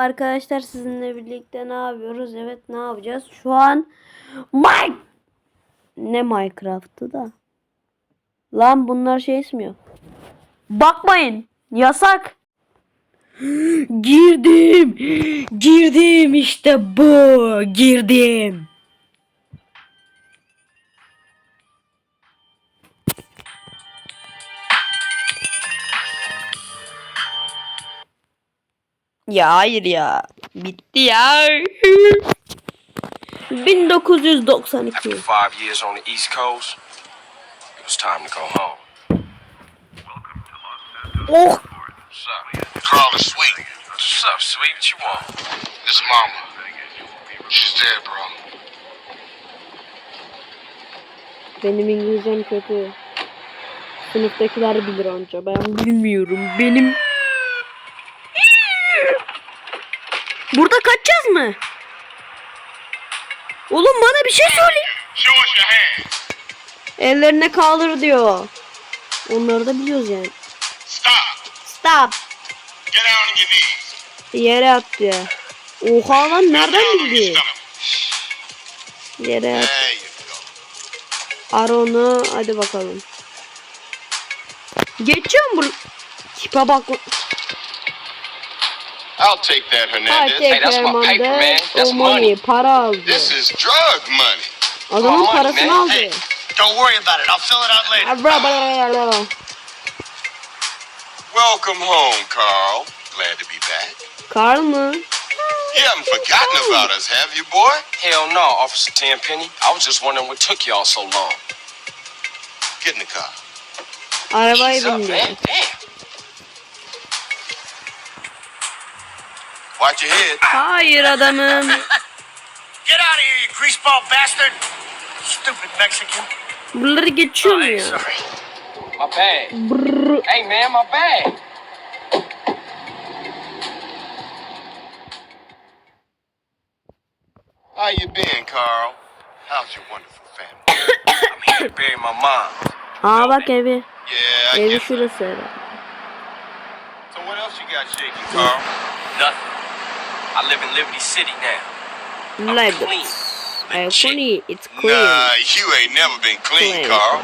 Arkadaşlar sizinle birlikte ne yapıyoruz? Evet ne yapacağız? Şu an Mike ne Minecraft'ı da. Lan bunlar şey ismiyor. Bakmayın. Yasak. Girdim. Girdim işte bu. Girdim. Ya hayır ya. Bitti ya. 1992. Five years on the East Coast, it was time to go home. Oh. İs sweet. What's up, sweet? What you want? His mama. She's dead, bro. Benim İngilizcem kötü. Sınıftakiler bilir anca. Ben bilmiyorum. Benim... Burada kaçacağız mı? Oğlum bana bir şey söyle. Ellerine kaldır diyor. Onları da biliyoruz yani. Stop. Stop. Get on your knees. Yere at diyor. Oha lan nereden bildi? Yere at. There you go. Ar onu. Hadi bakalım. Geçiyorum bu. Tipe bak. I'll take that, Hernandez. Parti that's my paper, man. That's o money. money. Para aldı. This is drug money. Adamın Oh, money, parasını man. aldı. Hey, don't worry about it. I'll fill it out later. Welcome home, Carl. Glad to be back. Carl mı? You haven't forgotten about us, have you, boy? Hell no, Officer Tenpenny. I was just wondering what took y'all so long. Get in the car. Arabaya What's up, bindi. man? Damn. Watch your head. Hayır adamım. Get out of here, you greaseball bastard! Stupid Mexican. Buraları geçiyor mu Hey, ya? sorry. My bag. Brrr. Hey, man, my bag. How you been, Carl? How's your wonderful family? I'm here to bury my mom. Aa bak evi. Yeah, I Evi guess. şurası herhalde. So what else you got shaking, Carl? Nothing. I live in Liberty City now. Live. clean. Ay, funny. Uh, it's clean. Nah, you ain't never been clean, Clean. Carl.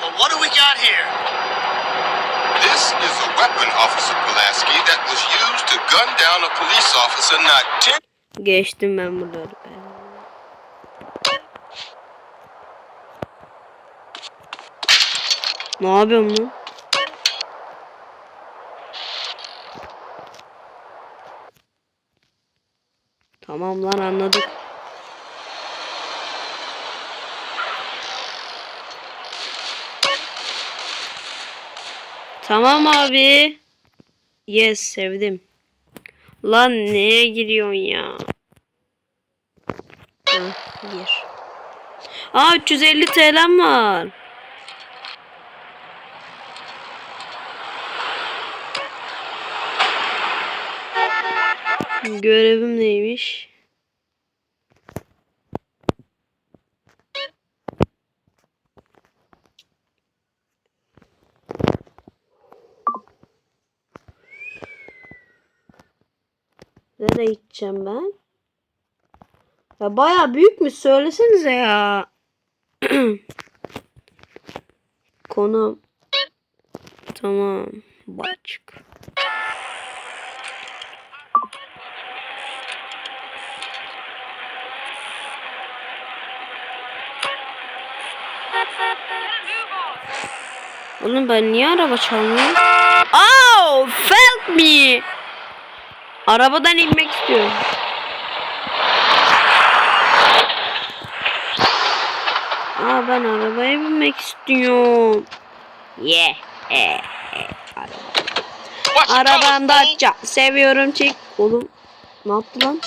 Well, what do we got here? This is a weapon, Officer Pulaski, that was used to gun down a police officer not ten. Geçtim ben buraları. Ne yapıyorum lan? Tamam lan anladık. Tamam abi. Yes sevdim. Lan neye giriyorsun ya? Ha, gir. Aa 350 TL'm var. Görevim neymiş? Nereye gideceğim ben? Ya baya büyükmüş söylesenize ya. Konum. Tamam. Başk. Oğlum ben niye araba çalmıyorum? Oh, felt me. Arabadan inmek istiyorum. Aa ben arabaya binmek istiyorum. Yeah. Eh, araba. Arabamda açacağım. Seviyorum çek. Oğlum ne yaptı lan?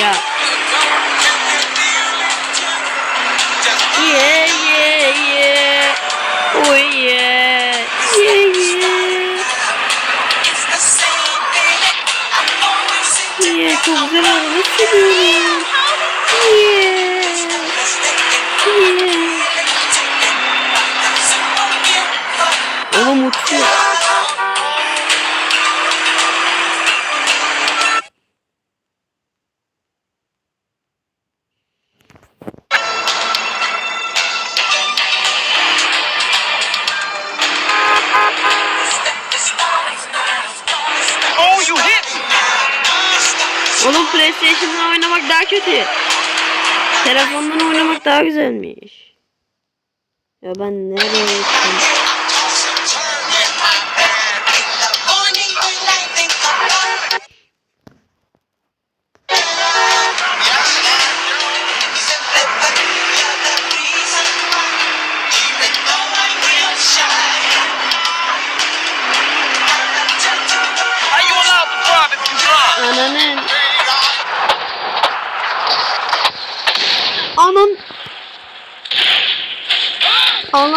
Ya. Oh yeah. Yeah yeah. Yeah çok güzel. Yeah. Yeah. istiyor. Oh, Oğlum PlayStation'dan oynamak daha kötü. Telefondan oynamak daha güzelmiş. Ya ben nereye gittim?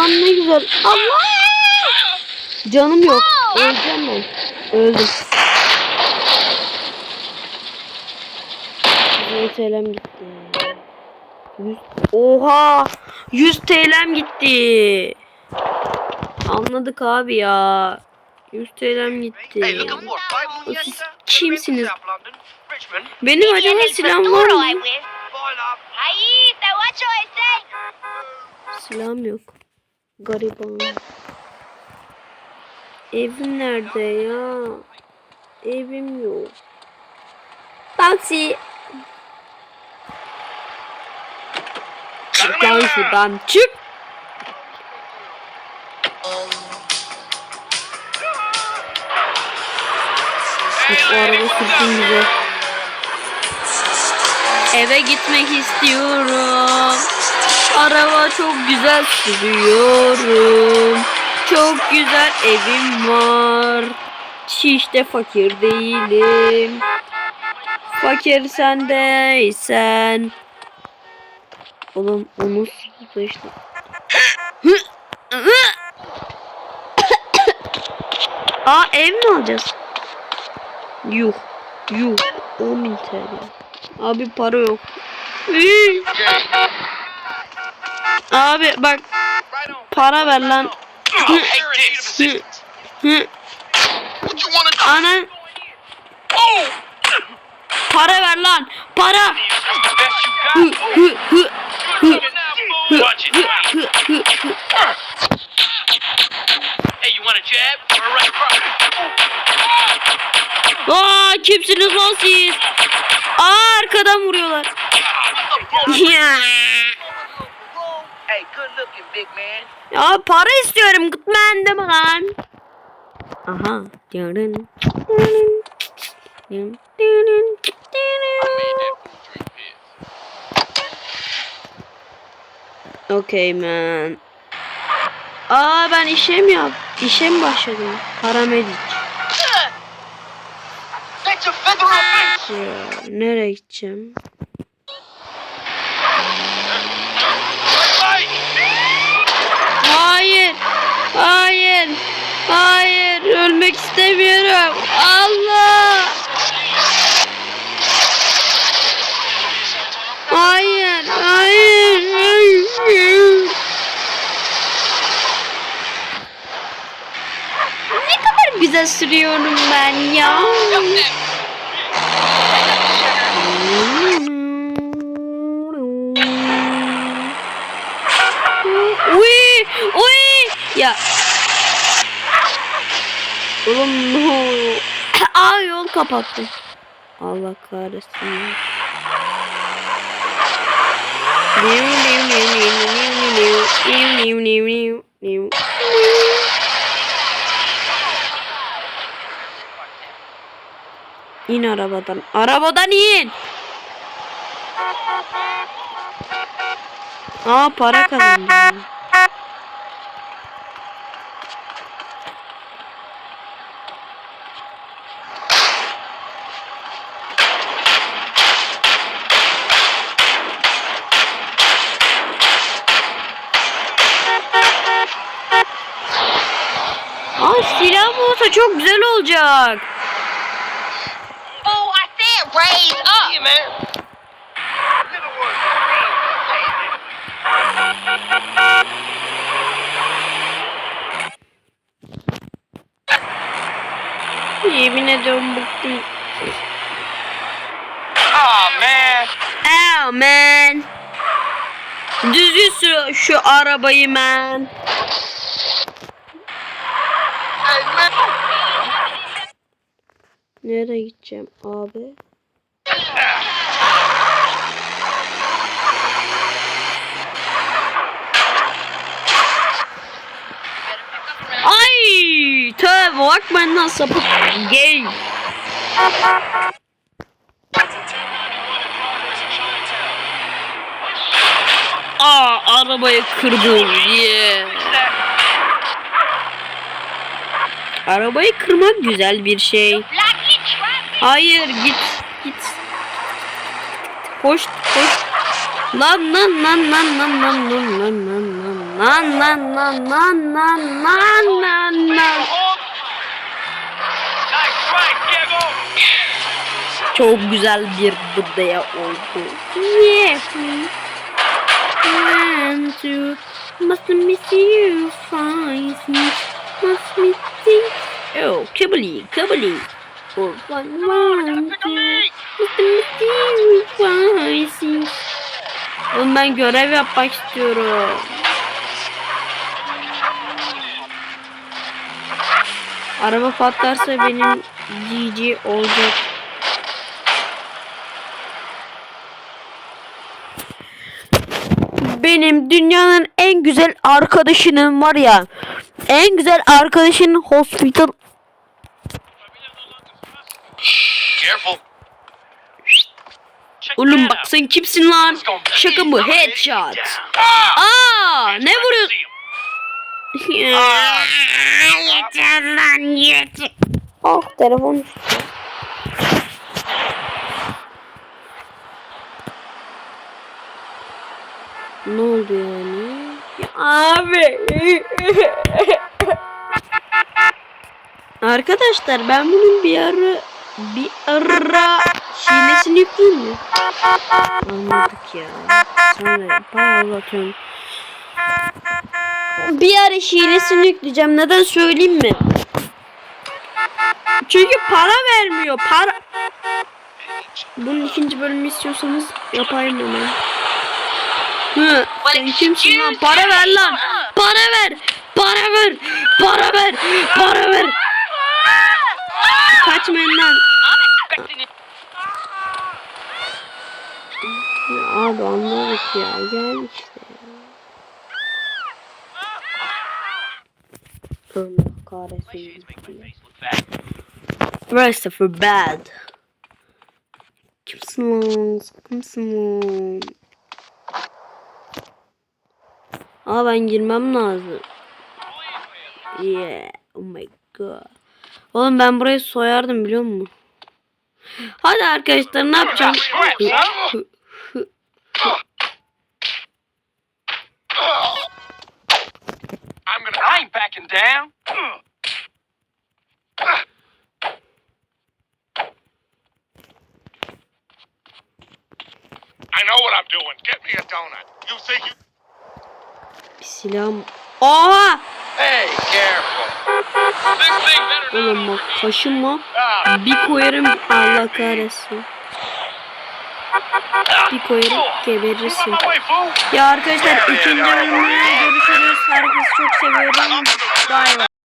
Anan ne güzel. Allah. Canım yok. Öleceğim ben. Öldüm. 100 TL'm gitti. 100. Oha. 100 TL'm gitti. Anladık abi ya. 100 TL'm gitti. Siz kimsiniz? Benim acaba silahım var mı? Silahım yok. Gariban. Evim nerede ya? Evim yok. Taksi. Çık lan şuradan çık. Hiç araba sürtün. Eve gitmek istiyorum. Araba çok güzel sürüyorum. Çok güzel evim var. Hiç de fakir değilim. Fakir sendeysen. Oğlum onu sıçtı. Aa ev mi alacağız? Yuh. Yuh. 10.000 TL. Abi para yok. Abi bak para ver lan. Ana. Para ver lan. Para. Aa kimsiniz lan siz? Aa arkadan vuruyorlar. dedik mi? Ya para istiyorum gitmen deme lan. Aha. Yarın. Okay man. Aa ben işe mi yap? İşe mi başladım? Paramedik. Ee, nereye gideceğim? Ölmek istemiyorum. Allah. Hayır. Hayır. Hayır. Ne kadar güzel sürüyorum ben ya. Oğlum ne oluyor? Aa yol kapattım. Allah kahretsin. Niu, niu, niu, niu, niu, niu, niu, niu, niu, niu. İn arabadan. Arabadan in. Aa para kazandım. Çok güzel olacak. Oh, I said raise up. Yeah, man. Yemin ediyorum bıktım. Oh man. Oh man. Düzgün sür şu arabayı man. Nereye gideceğim abi? Ay, tövbe bak benden sapık. Gay. Aa arabayı kırdım. Yeah. Arabayı kırmak güzel bir şey. Hayır git git. Koş koş. Lan lan lan lan lan lan lan lan lan lan lan lan lan lan lan lan lan Diego. Çok güzel bir budaya oldu. Yeah. One, two, must miss you, find me, must miss you. Oh, Kibble, Kibble. Oh, one, one, me. Oğlum ben görev yapmak istiyorum. Araba patlarsa benim GG olacak. Benim dünyanın en güzel arkadaşının var ya. En güzel arkadaşının hospital Oğlum bak out. sen kimsin lan? Şaka mı? Headshot. Ah! Aa, ne vuruyorsun? Yeter lan yeter. Ah telefon. Ne oldu yani? Ya abi. Arkadaşlar ben bunun bir ara bir ara hilesini yükleyeyim mi? Anladık ya. Sonra bayağı uzatıyorum. Bir ara hilesini yükleyeceğim. Neden söyleyeyim mi? Çünkü para vermiyor. Para... Bunun ikinci bölümü istiyorsanız yapayım hemen. Hı, sen kimsin lan? Para ver lan. Para ver. Para ver. Para ver. Para ver. Kaçmayın lan. Abi anladık ya. Gel işte. Allah kahretsin. Her bad. Kimsin lan? Kimsin lan? Aa ben girmem lazım. Yeah. Oh my god. Oğlum ben burayı soyardım biliyor musun? Hadi arkadaşlar ne yapacağım? I'm gonna. I ain't backing down. I know what I'm doing. Get me a donut. You think you... Bir silahım. Oha! Hey, Oğlum bak kaşıma bir koyarım Allah kahretsin. Bir koyarım geberirsin. Ya arkadaşlar ikinci bölümde görüşürüz. Herkesi çok seviyorum. Bye bye.